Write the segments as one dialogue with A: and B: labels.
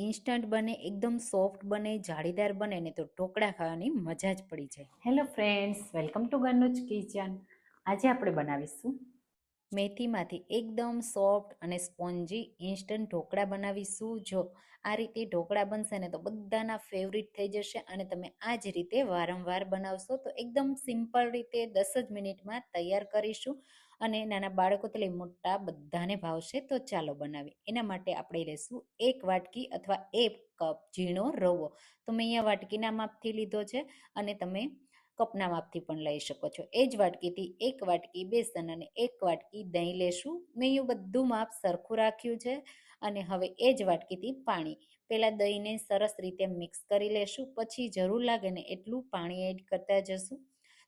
A: Instant બને એકદમ soft બને જાળીદાર બને ને તો ઢોકળા ખાવાની મજા જ પડી જાય. Hello friends welcome to ગનુજ kitchen. આજે આપણે બનાવીશું મેથીમાંથી એકદમ સોફ્ટ અને સ્પોન્જી ઇન્સ્ટન્ટ ઢોકળા બનાવીશું. જો આ રીતે ઢોકળા બનશે ને તો બધાના ફેવરિટ થઈ જશે અને તમે આ જ રીતે વારંવાર બનાવશો તો એકદમ સિમ્પલ રીતે દસ જ મિનિટમાં તૈયાર કરીશું. અને નાના બાળકો લઈ મોટા બધાને ભાવશે, તો ચાલો બનાવીએ. એના માટે આપણે લેશું એક વાટકી અથવા એક કપ ઝીણો રવો. તો મેં અહીંયા વાટકીના માપથી લીધો છે અને તમે કપના માપથી પણ લઈ શકો છો. એ જ વાટકીથી એક વાટકી બેસન અને એક વાટકી દહીં લેશું. મેં અહીંયા બધું માપ સરખું રાખ્યું છે અને હવે એ જ વાટકીથી પાણી. પહેલાં દહીંને સરસ રીતે મિક્સ કરી લેશું. પછી જરૂર લાગે ને એટલું પાણી એડ કરતા જશું.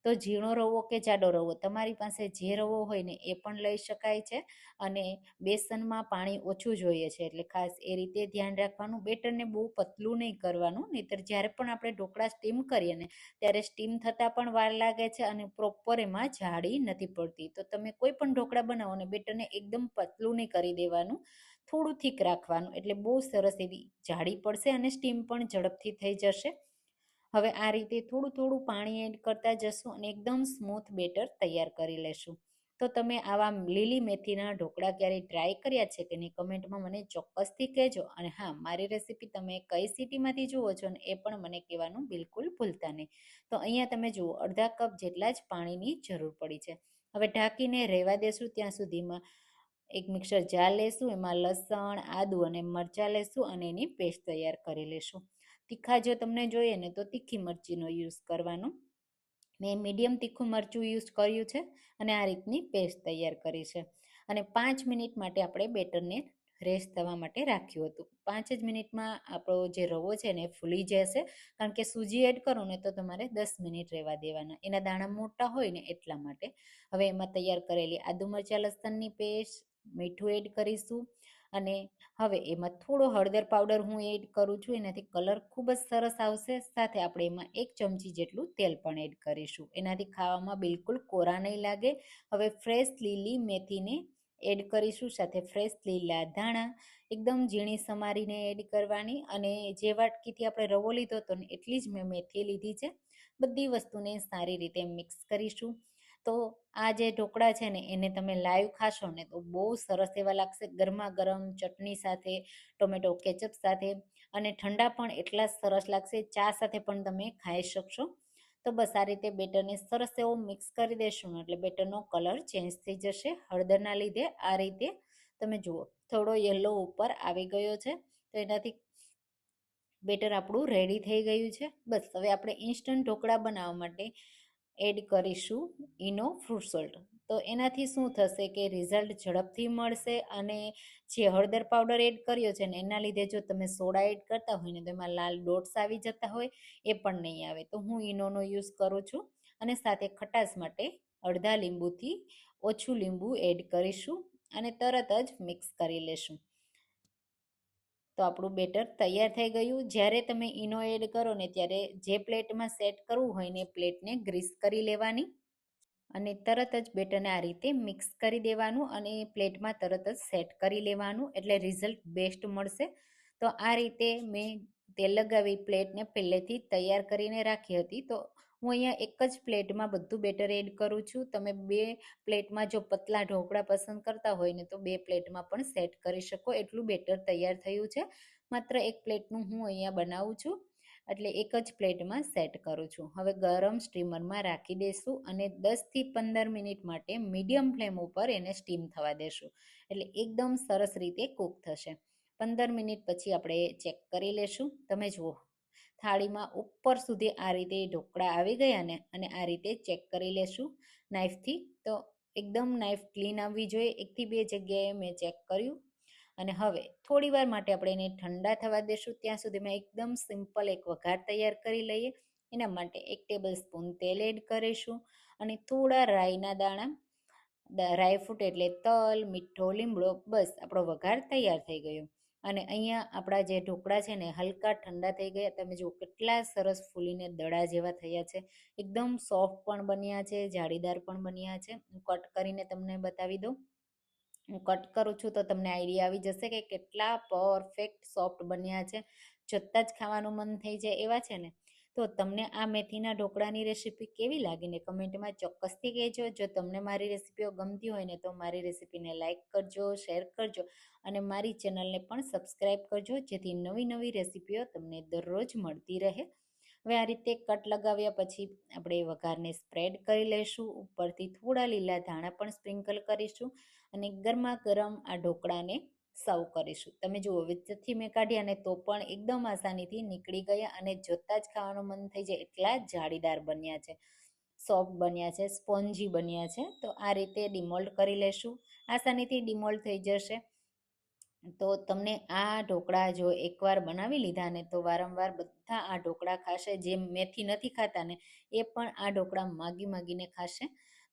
A: તો ઝીણો રવો કે જાડો રવો? તમારી પાસે જે રવો હોય ને એ પણ લઈ શકાય છે અને બેસનમાં પાણી ઓછું જોઈએ છે. એટલે ખાસ એ રીતે ધ્યાન રાખવાનું. બેટરને બહુ પતલું નહીં કરવાનું. નહીંતર જ્યારે પણ આપણે ઢોકળા સ્ટીમ કરીએ ને ત્યારે સ્ટીમ થતાં પણ વાર લાગે છે અને પ્રોપર એમાં જાડી નથી પડતી. તો તમે કોઈ પણ ઢોકળા બનાવો ને બેટરને એકદમ પતલું નહીં કરી દેવાનું. થોડું થીક રાખવાનું. એટલે બહુ સરસ એવી જાડી પડશે અને સ્ટીમ પણ ઝડપથી થઈ જશે. હવે આ રીતે થોડું થોડું પાણી એડ કરતા જશું અને એકદમ સ્મૂથ બેટર તૈયાર કરી લેશું. તો તમે આવા લીલી મેથીના ઢોકળા ક્યારેય ટ્રાય કર્યા છે કે નહીં કમેન્ટમાં મને ચોક્કસથી કહેજો. અને હા, મારી રેસીપી તમે કઈ સિટીમાંથી જુઓ છો ને એ પણ મને કહેવાનું બિલકુલ ભૂલતા નહીં. તો અહીંયા તમે જુઓ, અડધા કપ જેટલા જ પાણીની જરૂર પડી છે. હવે ઢાંકીને રહેવા દેશું ત્યાં સુધીમાં. એક મિક્સર જાર લેશું, એમાં લસણ, આદુ અને મરચાં લેશું અને એની પેસ્ટ તૈયાર કરી લેશું. તીખા જો તમને જોઈએ ને, તો તીખી મરચીનો યુઝ કરવાનો. મેં મીડિયમ તીખું મરચું યુઝ કર્યું છે અને આ રીતની પેસ્ટ તૈયાર કરી છે. અને પાંચ મિનિટ માટે આપણે બેટરને રેસ્ટ થવા માટે રાખ્યું હતું. પાંચ જ મિનિટમાં આપણો જે રવો છે ને ફૂલી જશે. કારણ કે સૂજી એડ કરો ને તો તમારે દસ મિનિટ રહેવા દેવાના. એના દાણા મોટા હોય ને એટલા માટે. હવે એમાં તૈયાર કરેલી આદુ મરચાં લસણની પેસ્ટ મીઠું એડ કરીશું. અને હવે એમાં થોડો હળદર પાવડર હું એડ કરું છું. એનાથી કલર ખૂબ જ સરસ આવશે. સાથે આપણે એમાં એક ચમચી જેટલું તેલ પણ એડ કરીશું. એનાથી ખાવામાં બિલકુલ કોરા નહીં લાગે. હવે ફ્રેશ લીલી મેથીને એડ કરીશું. સાથે ફ્રેશ લીલા ધાણા, એકદમ ઝીણી સમારીને એડ કરવાની. અને જે વાટકીથી આપણે રવો લીધો હતો ને, એટલી જ મેં મેથી લીધી છે. બધી વસ્તુને સારી રીતે મિક્સ કરીશું. તો આ જે ઢોકળા છે ને, એને તમે લાઈવ ખાશો ને તો બહુ સરસ એવા લાગશે. ગરમા ગરમ ચટણી સાથે, ટોમેટો કેચઅપ સાથે અને ઠંડા પણ એટલા સરસ લાગશે. ચા સાથે પણ તમે ખાઈ શકશો. તો બસ આ રીતે બેટરને સરસ એવો મિક્સ કરી દેશું એટલે બેટરનો કલર ચેન્જ થઈ જશે. હળદરના લીધે આ રીતે તમે જુઓ, થોડો યલો ઉપર આવી ગયો છે. તો એનાથી બેટર આપણું રેડી થઈ ગયું છે. બસ હવે આપણે ઇન્સ્ટન્ટ ઢોકળા બનાવવા માટે એડ કરીશું ઇનો ફ્રૂટ સોલ્ટ તો એનાથી શું થશે કે રિઝલ્ટ ઝડપથી મળશે અને જે હળદર પાવડર એડ કર્યો છે ને એના લીધે જો તમે સોડા એડ કરતા હોય ને તો એમાં લાલ ડોટ્સ આવી જતા હોય, એ પણ નહીં આવે. તો હું ઇનોનો યુઝ કરું છું અને સાથે ખટાશ માટે અડધા લીંબુથી ઓછું લીંબુ એડ કરીશું અને તરત જ મિક્સ કરી લેશું. તો આપણું બેટર તૈયાર થઈ ગયું. જ્યારે તમે ઈનો એડ કરો ને ત્યારે જે પ્લેટમાં સેટ કરવું હોય ને પ્લેટને ગ્રીસ કરી લેવાની અને તરત જ બેટરને આ રીતે મિક્સ કરી દેવાનું અને પ્લેટમાં તરત જ સેટ કરી લેવાનું એટલે રિઝલ્ટ બેસ્ટ મળશે. તો આ રીતે મેં તેલ લગાવી પ્લેટને પહેલેથી તૈયાર કરીને રાખી હતી. તો હું અહીંયા એક જ પ્લેટમાં બધું બેટર એડ કરું છું. તમે બે પ્લેટમાં જો પતલા ઢોકળા પસંદ કરતા હોય ને તો બે પ્લેટમાં પણ સેટ કરી શકો. એટલું બેટર તૈયાર થયું છે. માત્ર એક પ્લેટનું હું અહીંયા બનાવું છું. એટલે એક જ પ્લેટમાં સેટ કરું છું. હવે ગરમ સ્ટીમરમાં રાખી દઈશું અને દસથી પંદર મિનિટ માટે મીડિયમ ફ્લેમ ઉપર એને સ્ટીમ થવા દેશું. એટલે એકદમ સરસ રીતે કૂક થશે. પંદર મિનિટ પછી આપણે ચેક કરી લેશું. તમે જુઓ. થાળીમાં ઉપર સુધી આ રીતે ઢોકળા આવી ગયા ને અને આ રીતે ચેક કરી લેશું નાઈફથી. તો એકદમ નાઈફ ક્લીન આવવી જોઈએ. એકથી બે જગ્યાએ મેં ચેક કર્યું. અને હવે થોડી વાર માટે આપણે એને ઠંડા થવા દેશું. ત્યાં સુધી મેં એકદમ સિમ્પલ એક વઘાર તૈયાર કરી લઈએ. એના માટે એક ટેબલ સ્પૂન તેલ એડ કરીશું અને થોડા રાઈના દાણા ડ્રાયફ્રૂટ એટલે તલ, મીઠો, લીમડો, બસ આપણો વઘાર તૈયાર થઈ ગયો. અને અહીંયા આપણા જે ઢોકળા છે ને, હલકા ઠંડા થઈ ગયા. તમે જુઓ કેટલા સરસ ફૂલીને દડા જેવા થયા છે. એકદમ સોફ્ટ પણ બન્યા છે, જાળીદાર પણ બન્યા છે. હું કટ કરીને તમને બતાવી દઉં. હું કટ કરું છું તો તમને આઈડિયા આવી જશે કે કેટલા પરફેક્ટ સોફ્ટ બન્યા છે. જોતાં જ ખાવાનું મન થઈ જાય એવા છે ને. તો તમને આ મેથીના ઢોકળાની રેસીપી કેવી લાગીને કમેન્ટમાં ચોક્કસથી કહેજો. જો તમને મારી રેસીપીઓ ગમતી હોય ને તો મારી રેસીપીને લાઇક કરજો શેર કરજો અને મારી ચેનલને પણ સબસ્ક્રાઈબ કરજો, જેથી નવી નવી રેસીપીઓ તમને દરરોજ મળતી રહે. હવે આ રીતે કટ લગાવ્યા પછી આપણે વઘારને સ્પ્રેડ કરી લઈશું ઉપરથી થોડા લીલા ધાણા પણ સ્પ્રિંકલ કરીશું અને ગરમા ગરમ આ ઢોકળાને સર્વ કરીશું. તમે જુઓ વિચથી મેં કાઢ્યા ને તો પણ એકદમ આસાનીથી નીકળી ગયા અને જોતાં જ ખાવાનું મન થઈ જાય એટલા જાળીદાર બન્યા છે. સોફ્ટ બન્યા છે, સ્પોન્જી બન્યા છે. તો આ રીતે ડિમોલ્ડ કરી લેશું. આસાનીથી ડિમોલ્ડ થઈ જશે. તો તમને આ ઢોકળા જો એકવાર બનાવી લીધા ને તો વારંવાર બધા આ ઢોકળા ખાશે. જે મેથી નથી ખાતા ને, એ પણ આ ઢોકળા માગી માગીને ખાશે.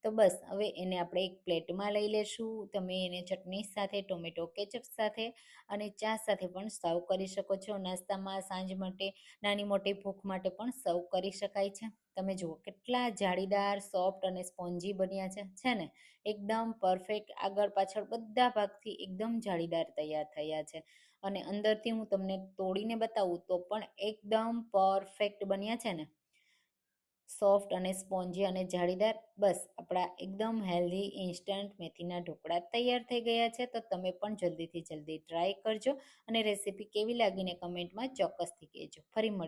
A: તો બસ, હવે એને આપણે એક પ્લેટમાં લઈ લેશું. તમે એને ચટણી સાથે, ટોમેટો કેચઅપ સાથે અને ચા સાથે પણ સર્વ કરી શકો છો. નાસ્તામાં સાંજ માટે, નાની મોટી ભૂખ માટે પણ સર્વ કરી શકાય છે. તમે જુઓ કેટલા જાળીદાર, સોફ્ટ અને સ્પોન્જી બન્યા છે. છે ને? એકદમ પરફેક્ટ. આગળ પાછળ બધા ભાગથી એકદમ જાળીદાર તૈયાર થયા છે. અને અંદરથી હું તમને તોડીને બતાવું તો પણ એકદમ પરફેક્ટ બન્યા છે ને? સોફ્ટ અને સ્પોન્જી અને જાળીદાર, બસ આપણા એકદમ હેલ્ધી, ઇન્સ્ટન્ટ મેથીના ઢોકળા તૈયાર થઈ ગયા છે. તો તમે પણ જલ્દીથી જલ્દી ટ્રાય કરજો અને રેસીપી કેવી લાગીને કમેન્ટમાં ચોક્કસથી કહેજો. ફરી મળ